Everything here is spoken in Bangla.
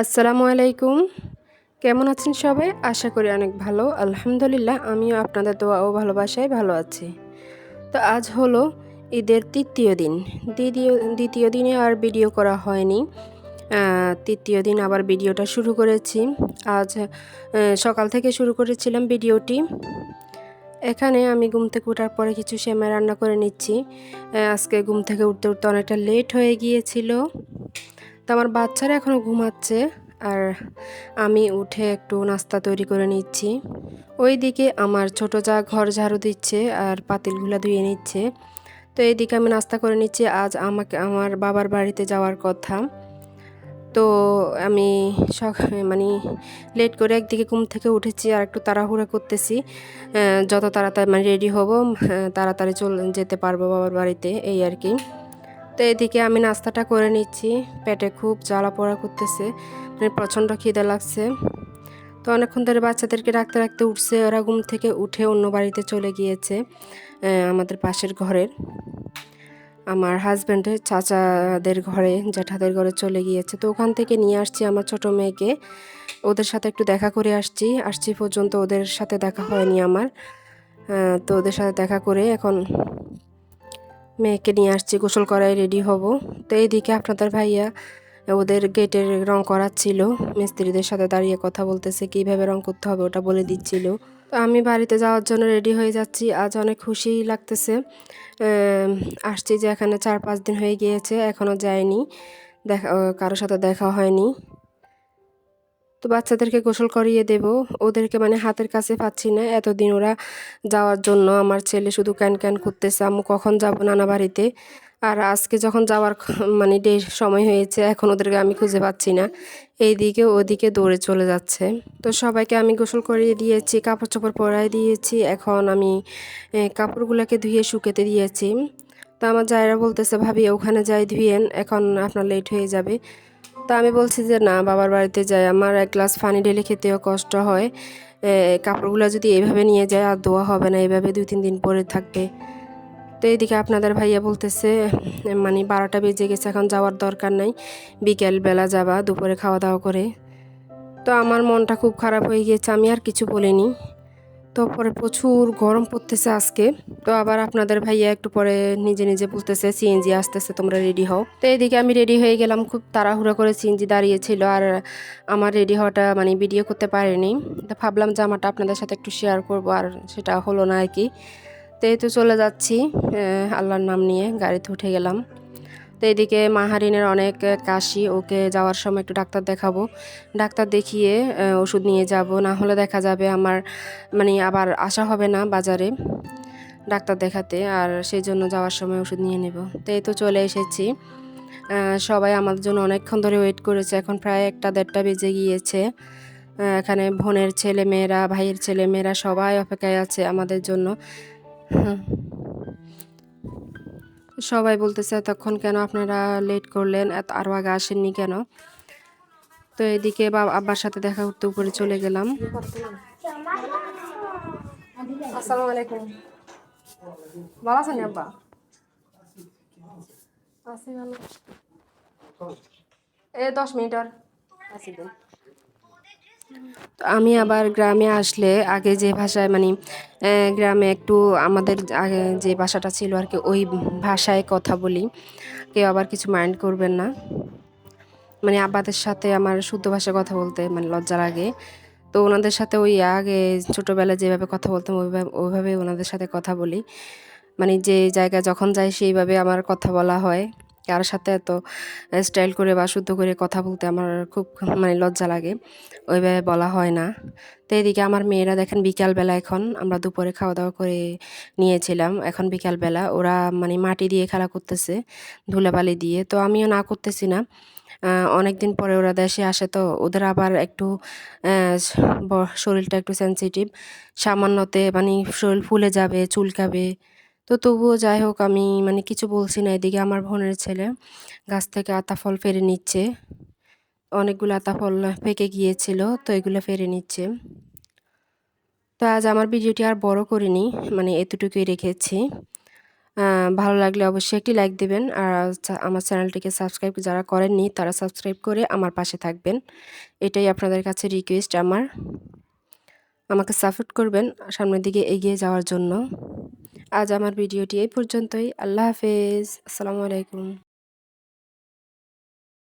আসসালামু আলাইকুম। কেমন আছেন সবাই? আশা করি অনেক ভালো। আলহামদুলিল্লাহ, আমিও আপনাদের দোয়া ও ভালোবাসায় ভালো আছি। তো আজ হলো ঈদের তৃতীয় দিন। দ্বিতীয় দ্বিতীয় দিনে আর ভিডিও করা হয়নি। তৃতীয় দিন আবার ভিডিওটা শুরু করেছি। আজ সকাল থেকে শুরু করেছিলাম ভিডিওটি। এখানে আমি ঘুম থেকে ওঠার পরে কিছু সেমাই রান্না করে নিচ্ছি। আজকে ঘুম থেকে উঠতে উঠতে অনেকটা লেট হয়ে গিয়েছিল। তো আমার বাচ্চারা এখনও ঘুমাচ্ছে আর আমি উঠে একটু নাস্তা তৈরি করে নিচ্ছি। ওই দিকে আমার ছোট যা ঘর ঝাড়ু দিচ্ছে আর পাতিলগুলো ধুয়ে নিচ্ছে। তো এইদিকে আমি নাস্তা করে নিচ্ছি। আজ আমাকে, আমার বাবার বাড়িতে যাওয়ার কথা। তো আমি সক মানে লেট করে একদিকে ঘুম থেকে উঠেছি আর একটু তাড়াহুড়া করতেছি। যত তাড়াতাড়ি মানে রেডি হব তাড়াতাড়ি চল, যেতে পারব বাবার বাড়িতে, এই আর কি। তো এদিকে আমি নাস্তাটা করে নিচ্ছি। পেটে খুব জ্বালা পোড়া করতেছে মানে প্রচণ্ড খিদে লাগছে। তো অনেকক্ষণ ধরে বাচ্চাদেরকে রাখতে রাখতে উঠছে, ওরা ঘুম থেকে উঠে অন্য বাড়িতে চলে গিয়েছে আমাদের পাশের ঘরের। আমার হাজব্যান্ডের চাচাদের ঘরে জ্যাঠাদের ঘরে চলে গিয়েছে। তো ওখান থেকে নিয়ে আসছি আমার ছোট মেয়েকে। ওদের সাথে একটু দেখা করে আসছি। আসছি পর্যন্ত ওদের সাথে দেখা হয়নি আমার। তো ওদের সাথে দেখা করে এখন মেয়েকে নিয়ে আসছি, গোসল করায় রেডি হব। তো এইদিকে আপনাদের ভাইয়া ওদের গেটের রং করাচ্ছিল মিস্ত্রিদের সাথে দাঁড়িয়ে কথা বলতেছে, কীভাবে রং করতে হবে ওটা বলে দিচ্ছিল। তো আমি বাড়িতে যাওয়ার জন্য রেডি হয়ে যাচ্ছি। আজ অনেক খুশি লাগতেছে। আসছি যে এখানে চার পাঁচ দিন হয়ে গিয়েছে এখনও যায়নি। দেখা কারোর সাথে দেখা হয়নি। তো বাচ্চাদেরকে গোসল করিয়ে দেব। ওদেরকে মানে হাতের কাছে পাচ্ছি না এতদিন ওরা যাওয়ার জন্য। আমার ছেলে শুধু ক্যান ক্যান করতেছে, আম্মু কখন যাব নানা বাড়িতে? আর আজকে যখন যাওয়ার মানে ডে, সময় হয়েছে, এখন ওদেরকে আমি খুঁজে পাচ্ছি না। এইদিকে ওদিকে দৌড়ে চলে যাচ্ছে। তো সবাইকে আমি গোসল করিয়ে দিয়েছি কাপড় চোপড় পরাই দিয়েছি। এখন আমি কাপড়গুলোকে ধুয়ে শুকেতে দিয়েছি। তো আমার জায়রা বলতেছে, ভাবি, ওখানে যাই ধুয়েন এখন আপনার লেট হয়ে যাবে। তো আমি বলছি যে, না, বাবার বাড়িতে যাই। আমার এক গ্লাস পানি ঢেলে খেতেও কষ্ট হয়। কাপড়গুলো যদি এইভাবে নিয়ে যায়, আর ধোয়া হবে না। এইভাবে দুই, তিন দিন পরে থাকবে। তো এইদিকে আপনাদের ভাইয়া বলতেছে মানে বারোটা বেজে গেছে, এখন যাওয়ার দরকার নাই। বিকেল বেলা যাবা, দুপুরে খাওয়া দাওয়া করে। তো আমার মনটা খুব খারাপ হয়ে গিয়েছে। আমি আর কিছু বলিনি। তো পরে প্রচুর গরম পড়তেছে আজকে। তো আবার আপনাদের ভাইয়া একটু পরে নিজে নিজে বলতেছে, সিএনজি আসতেছে, তোমরা রেডি হও। তো এদিকে আমি রেডি হয়ে গেলাম, খুব তাড়াহুড়া করে সিএনজি দাঁড়িয়েছিল আর আমার রেডি হওয়াটা মানে ভিডিও করতে পারিনি। তো ভাবলাম জামাটা আপনাদের সাথে একটু শেয়ার করব আর সেটা হলো না আর কি। তো এই তো চলে যাচ্ছি আল্লাহর নাম নিয়ে গাড়িতে উঠে গেলাম। তো এদিকে মাহারিনের অনেক কাশি, ওকে যাওয়ার সময় একটু ডাক্তার দেখাবো। ডাক্তার দেখিয়ে ওষুধ নিয়ে যাব। না হলে দেখা যাবে আমার মানে আবার আসা হবে না বাজারে ডাক্তার দেখাতে। আর সেই জন্য যাওয়ার সময় ওষুধ নিয়ে নেব। তো এই তো চলে এসেছি। সবাই আমাদের জন্য অনেকক্ষণ ধরে ওয়েট করেছে। এখন প্রায় একটা দেড়টা বেজে গিয়েছে। এখানে বোনের ছেলে মেয়েরা, ভাইয়ের ছেলে মেয়েরা সবাই অপেক্ষায় আছে আমাদের জন্য। সবাই বলতেছে তখন কেন আপনারা লেট করলেন? এত আরও আগে আসেননি কেন? তো এদিকে বা আব্বার সাথে দেখা করতে উপরে চলে গেলাম। আসসালামু আলাইকুম। ভালো আছেন আব্বা? আছি ভালো। এ দশ মিনিট আর। আসি দিন আমি আবার গ্রামে আসলে আগে যে ভাষায় মানে গ্রামে একটু আমাদের আগে যে ভাষাটা ছিল আর কি, ওই ভাষায় কথা বলি। কেউ আবার কিছু মাইন্ড করবেন না। মানে আব্বাদের সাথে আমার শুদ্ধ ভাষায় কথা বলতে মানে লজ্জা লাগে তো ওনাদের সাথে ওই আগে ছোটোবেলায় যেভাবে কথা বলতাম, ওইভাবে ওইভাবে ওনাদের সাথে কথা বলি। মানে যে জায়গায় যখন যাই সেইভাবে আমার কথা বলা হয়। কারোর সাথে এত স্টাইল করে বা শুদ্ধ করে কথা বলতে আমার খুব মানে লজ্জা লাগে। ওইভাবে বলা হয় না। তো এদিকে আমার মেয়েরা দেখেন বিকালবেলা এখন আমরা দুপুরে খাওয়া দাওয়া করে নিয়েছিলাম। এখন বিকালবেলা ওরা মানে মাটি দিয়ে খেলা করতেছে, ধুলাবালি দিয়ে। তো আমিও না করতেছি না। অনেক দিন পরে ওরা দেশে আসে তো ওদের আবার একটু শরীরটা একটু সেন্সিটিভ সামান্যতে মানে শরীর ফুলে যাবে, চুলকাবে। তো তবুও যাই হোক, আমি মানে কিছু বলছি না এদিকে। আমার বোনের ছেলে গাছ থেকে আতা ফল ফেরে নিচ্ছে। অনেকগুলো আতা ফল পেকে গিয়েছিল, তো এগুলো ফেরে নিচ্ছে। তো আজ আমার ভিডিওটি আর বড় করিনি মানে এতটুকুই রেখেছি। ভালো লাগলে অবশ্যই একটি লাইক দেবেন, আর আমার চ্যানেলটিকে সাবস্ক্রাইব যারা করেননি, তারা সাবস্ক্রাইব করে আমার পাশে থাকবেন। এটাই আপনাদের কাছে রিকোয়েস্ট আমার। আমাকে সাপোর্ট করবেন সামনের দিকে এগিয়ে যাওয়ার জন্য। আজ আমার ভিডিওটি এই পর্যন্তই। আল্লাহ হাফেজ। আসসালামু আলাইকুম।